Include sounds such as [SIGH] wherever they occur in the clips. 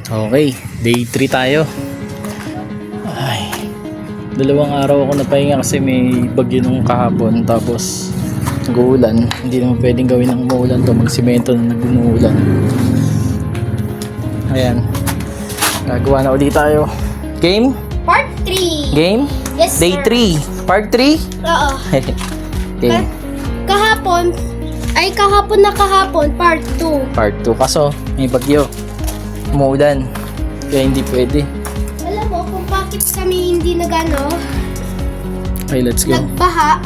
Okay, day 3 tayo. Ay, dalawang araw ako napahinga kasi may bagyo nung kahapon tapos nag-uulan. Hindi naman pwedeng gawin ng umuulan to, magsimento na nag-umuulan. Ayan, gagawa na ulit tayo. Game? Part 3. Game? Yes, Day sir. 3. Part 3? Oo. [LAUGHS] Game. Kahapon, ay kahapon na kahapon, part 2. Part 2. Kaso, may bagyo. Umuulan. Kaya hindi pwede. Alam mo kung bakit kami hindi nagano, Okay, let's go. nagbaha?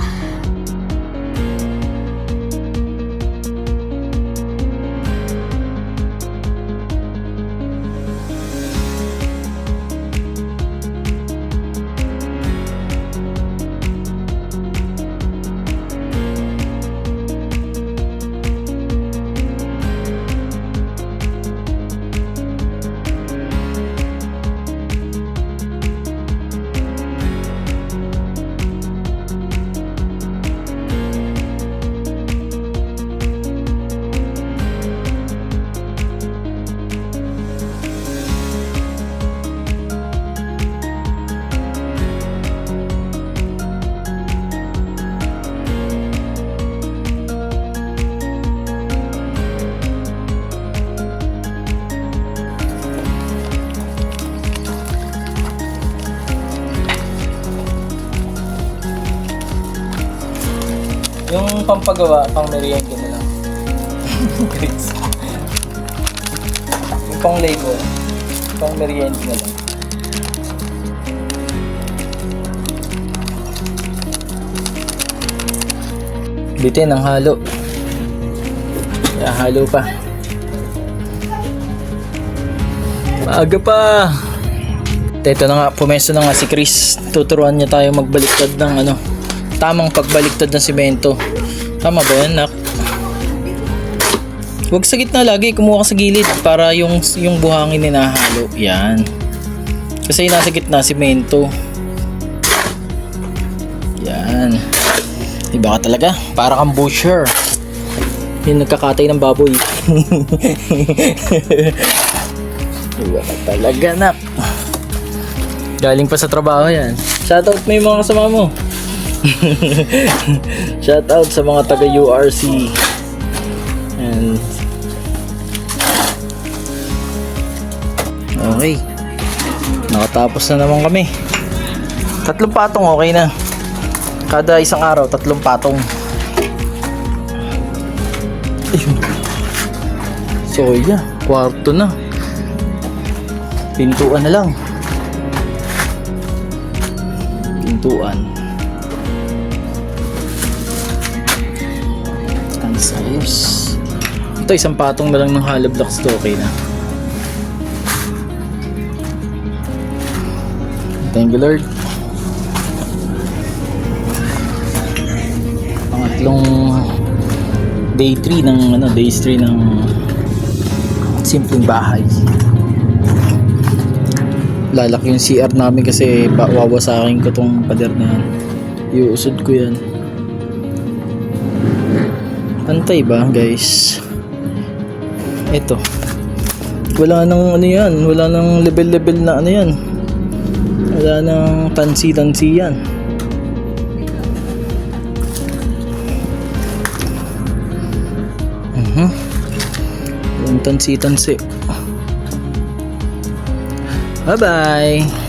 Yung pampagawa, pang merienda na lang. Grits. [LAUGHS] yung pang label, pang merienda na lang. Bitin ang halo. Kaya halo pa. Maaga pa. Ito na nga, pumesto na nga si Chris. Tuturuan niya tayo magbaliktad ng ano, tamang pagbaliktad ng simento. Tama ba yan, nak? Huwag sa gitna lagi, kumuha ka sa gilid para yung yung buhangin ninahalo. Yan. Kasi nasa gitna simento. Yan. Iba ka talaga. Para kang butcher. Yung nagkakatay ng baboy. [LAUGHS] Iba ka talaga, nak. Galing pa sa trabaho yan. Shoutout mo yung mga kasama mo. [LAUGHS] Shoutout sa mga taga URC. And Okay. Nakatapos na naman kami. Tatlong patong okay na. Kada isang araw, tatlong patong. So, yeah. Kwarto na. Pintuan na lang. Pintuan. Ang sayos. Ito, isang patong na lang ng hollow blocks to. Okay na. Lord. Pangatlong day 3 ng ano, days 3 ng simpleng bahay. Lalaki yung CR namin kasi wawasakin ko tong pader na yan. Iuusod ko yan. Pantay ba, guys? Ito. Wala nang ano yan. Wala nang level-level na ano yan. Wala nang tansi-tansi yan. Mhm. Walang tansi-tansi. Bye-bye.